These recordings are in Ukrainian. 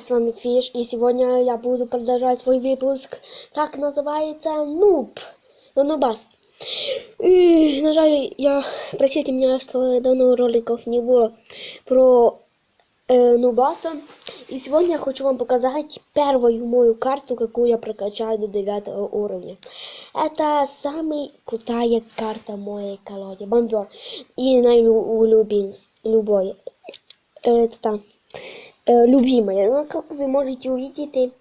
С вами Фиш, и сегодня я буду продолжать свой выпуск, как называется, Нуб, Нубас. И, на жаль, я, простите меня, что давно роликов не было про э, Нубаса. И сегодня я хочу вам показать первую мою карту, какую я прокачаю до 9 уровня. Это самая крутая карта моей колоде, бомбер. И наилюбимая, это там, любимая. Ну, как вы можете увидеть,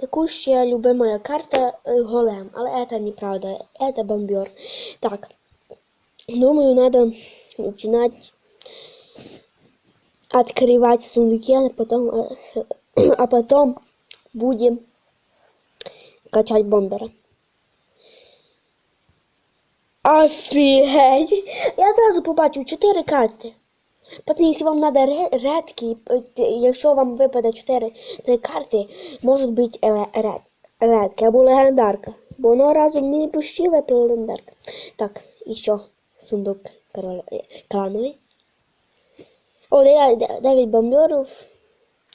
текущая любимая карта голем. Але это неправда, это бомбер. Так, думаю, надо начинать открывать сундуки, а потом, э, а потом будем качать бомбера. Офігеть! Я зразу побачив 4 карти. Пацани, якщо вам треба редкі, е, якщо вам випаде 4 3 карти, може бути е, ред, редки або легендарка. Бо одного разу мені почти випала легендарка. Так, і що? Сундук король, е, клановий. О, 9 бомберів.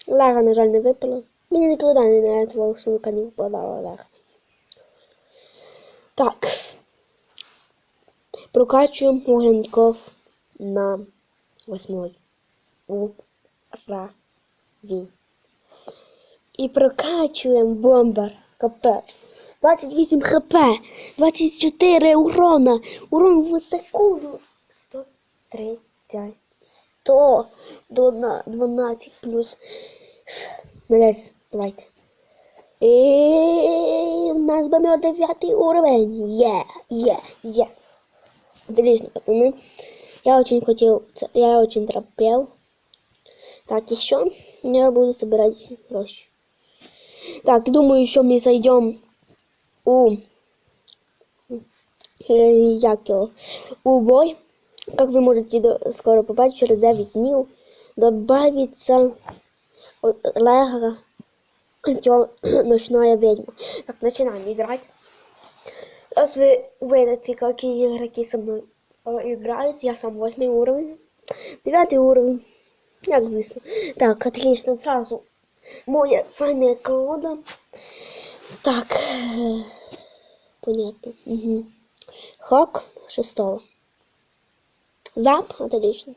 Лага, на жаль, не випала. Мені ніколи не твого сундука не випадала лага. Так. Прокачуємо вогоньков на восьмой уровень. І прокачуємо бомбер. Капець. 28 хп, 24 урона, урон в секунду. 130, 100 до 12 плюс. Десь, давайте. І у нас бомбер 9 уровень. Є, є, є. Отлично, пацаны. Я очень хотел, ц- я очень торопел. Так, еще я буду собирать гроши. Так, думаю, еще мы зайдем у, э, як його, у бой. Как вы можете до- скоро побачить, через 9 дней добавится о, лего тё- ночная ведьма. Так, начинаем играть. Сейчас вы увидите, какие игроки со мной э, играют. Я сам восьмой уровень. Девятый уровень. Як звісно. Так, отлично. Сразу моя файная колода. Так. э, Понятно. Угу. Хак шестого. Зап, отлично.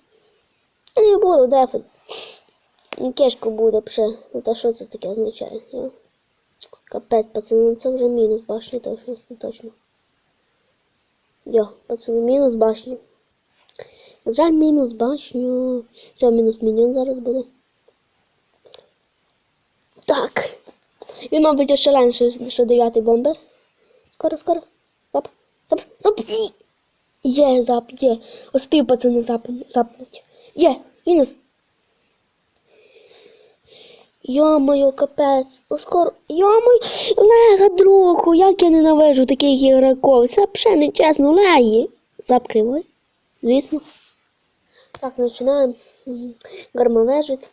Я не буду дефать. Кешку буде пше. Ну та що це таке означає? Я... Капець, пацани, ну це вже мінус точно, точно. Йо, пацани, мінус башню. На жаль, мінус башню. Все, мінус міньон зараз буде. Так. Він, мабуть, ошалений, що дев'ятий бомбер. Скоро, скоро. Зап, зап, зап. Є, зап, є. Успів, пацани, зап, запнуть. Є, мінус. Йо-моє, капець. Ну, скоро. Йо-моє, Лега, другу, як я ненавижу таких ігроків. Це взагалі не чесно, Леї. Запкривай. Звісно. Так, починаємо. Гармовежець.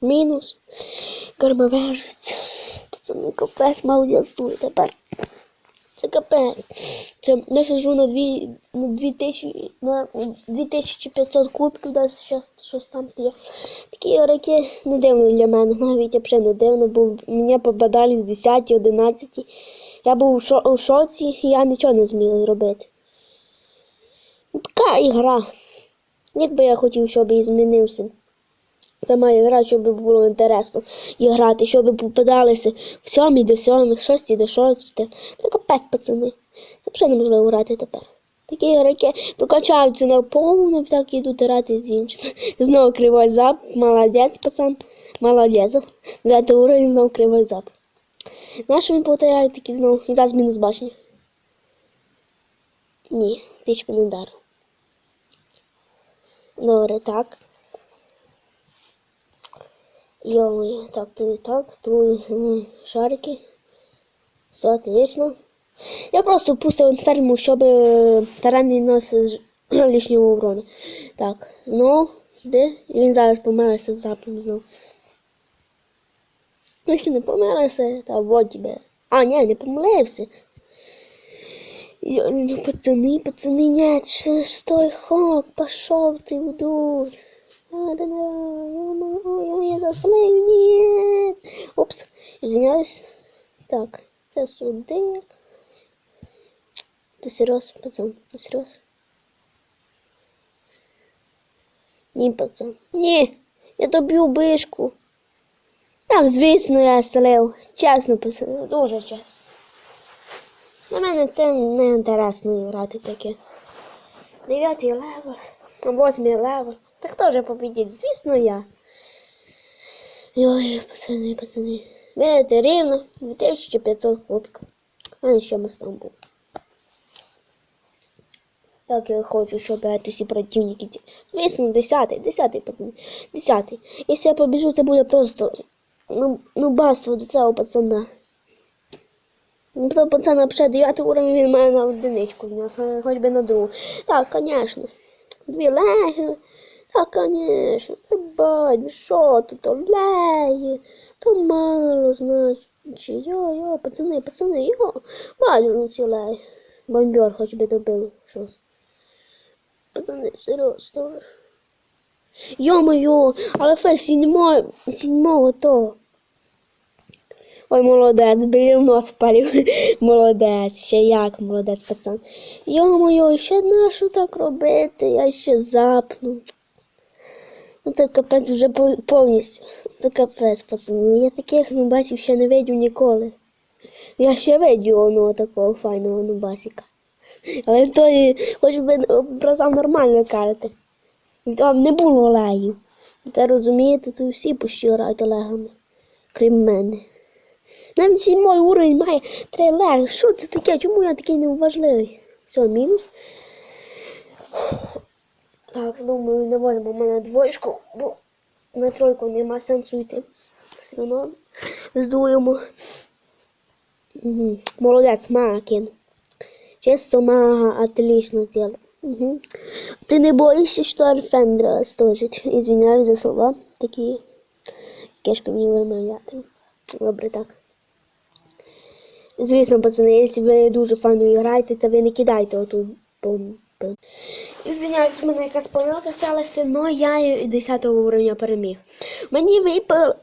Мінус. Гармовежець. Пацани, капець, молодець тут тепер. Це капець. Це я сижу на дві на 2000, на 2500 кубків, десь щось, щось там є. Такі ігроки не дивно для мене, навіть взагалі не дивно, бо мені попадали з 10, 11. Я був у, шо, у шоці, і я нічого не зміг зробити. Ну, Така ігра. Якби я хотів, щоб і змінився. Сама ігра, щоб було інтересно і грати, щоб попадалися в сьомій до сьомих, шостій до шостих. Капець, пацани. Це взагалі неможливо грати тепер. Такі ігроки покачаються на повну, так і йдуть грати з іншими. Знову кривой зап. Молодець, пацан. Молодець. Дев'ятий уровень знову кривой зап. Нащо він повторяє такі знову? Зараз мінус башні. Ні, тичку не дар. Добре, так. Йо, так, тут так, тут шарики. Все отлично. Я просто пустив інферму, щоб таран не носив лишнього урону. Так, знову сюди. І він зараз помилився з запом знову. Ну, не помилився, то вот тебе. А, ні, не помилився. Йо, ну, пацани, пацани, нет, шестой хок, пошел ты в ой, я заслив, ні. Опс, извиняюсь. Так, це сюди. Ти серйоз, пацан, ти серйоз? Ні, пацан. Ні, я доб'ю бишку. Так, звісно, я слив. Чесно, пацан, дуже чесно. Для мене це не інтересно грати таке. Дев'ятий левел, восьмий левел. Та хто же побідить? Звісно, я. Ой, пацани, пацани. Видите, рівно 2500 кубків. А що ми з був. Так я хочу, щоб усі противники. Звісно, десятий, десятий, пацани. Десятий. Якщо я побіжу, це буде просто ну, ну басство до цього пацана. Ну, то пацан взагалі 9 уровень він має на одиничку, в нього саме хоч би на другу. Так, звісно. Дві леги. Так, звісно. Та бать, що тут то леги? То мало, значить. Йо, йо, пацани, пацани, йо. Бачу на ці леги. Бомбер хоч би добив щось. Пацани, серйозно. Йо-моє, але фес сіньмо, сіньмого того. Ой, молодець, біля нос палів. молодець, ще як молодець, пацан. Йо-моє, ще нащо так робити? Я ще запну. Ну це капець вже повністю. Це капець, пацан. Я таких нубасів ще не видів ніколи. Я ще видів одного такого файного нубасика. Але той хоч би бросав нормально карти. Там не було легів. Та розумієте, тут всі пущі грають легами, крім мене. Навіть сімой уровень має три леги. Що це таке? Чому я такий неважливий? Все, мінус. Так, думаю, не возьмемо в мене двоєчку, бо на тройку нема сенсу йти. Свино здуємо. Молодець, Макін. Чисто мага, отлично дело. Угу. Ты не боишься, что Альфендра стожить? Извиняюсь за слова такі. Кешка мені вимовляти. Добре, так. Звісно, пацани, якщо ви дуже файно граєте, то ви не кидайте оту бомбу. Извиняюсь, в мене якась помилка сталася, але я і 10 уровня переміг. Мені випав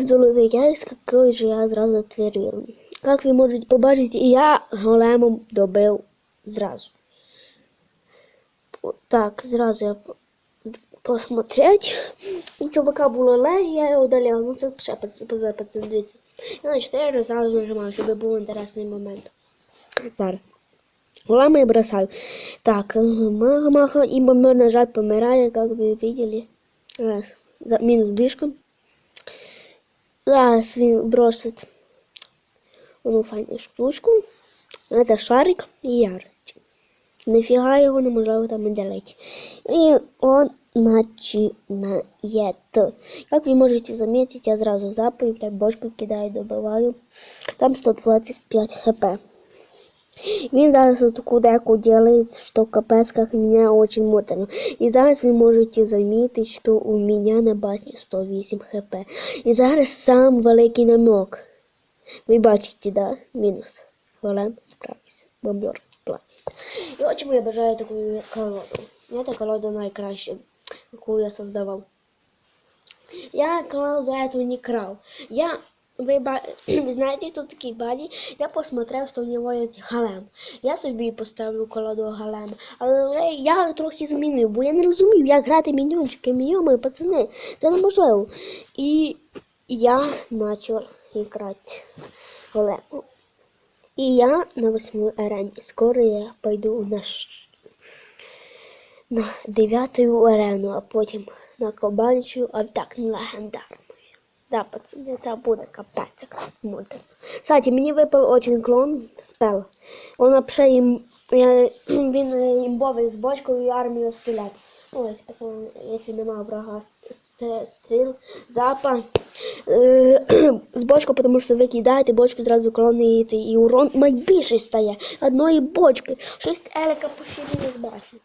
золотий яйць, який же я зразу отверив. Як ви можете побачити, я големом добив зразу. Так, зразу я посмотреть. У чувака було лег, я його. Ну це ще поза пацан. Я на 4 зразу нажимаю, щоб був інтересний момент. Зараз. Голема я бросаю. Так, мага, и бомбер, на жаль, помирає, как ви видели. Раз. За, мінус бішком. Зараз він бросить одну файну штучку. Это шарик і ярость. Нафіга його неможливо там виділити. І он начинает. Як ви можете заметить, я зразу запаю, так бочку кидаю, добиваю. Там 125 хп. Він зараз таку деку делает, что капец, как меня очень муторно. И зараз вы можете заметить, что у меня на башні 108 хп. І зараз сам великий намек. Ви бачите, да? Мінус. Голем справився. Бомбер справився. І от чому я бажаю таку колоду. Эта колода найкраща, яку я создавав. Я колоду этого не крал. Я ви, ба- ви знаєте, хто такий Баді? Я посмотрев, що у нього є галем. Я собі поставлю колоду галем. Але я трохи змінив, бо я не розумів, як грати міньончики, йоми, пацани. Це неможливо. І я почав грати голему. І я на восьмій арені. Скоро я пойду на, ш- на дев'яту арену, а потім на кабанчу, а так на легендарну. Да, пацани, це буде капець, як модерно. Кстати, мені випав очень клон спел. Вона пше їм, він імбовий з бочкою і армією скелет. Ось, пацани, якщо немає врага стріл, запа. Е, з бочку, тому що ви кидаєте бочку зразу клонуєте, і урон найбільший стає. Одної бочки. Шість елека поширені з башні.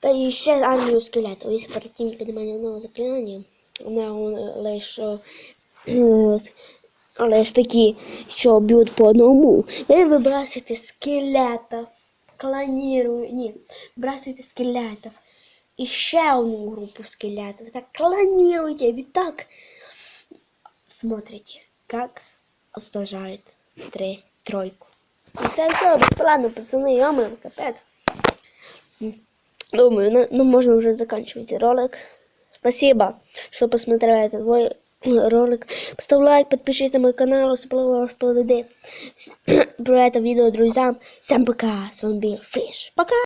Та і ще армію скелету. Якщо противника немає одного заклинання, вона лише лише такі, що б'ють по одному. Ви вибрасуєте скелета, клонірую, ні, вибрасуєте скелетів, еще одну группу скелетов. Так клонируйте, ведь так смотрите, как уничтожает три, тройку. І це все, бесплатно, пацаны, ямы, капец. Думаю, ну, ну можно уже заканчивать ролик. Спасибо, что посмотрели этот мой ролик. Поставь лайк, подпишись на мой канал, особливо розповіди про это видео друзьям. Всем пока, с вами был Фиш. Пока!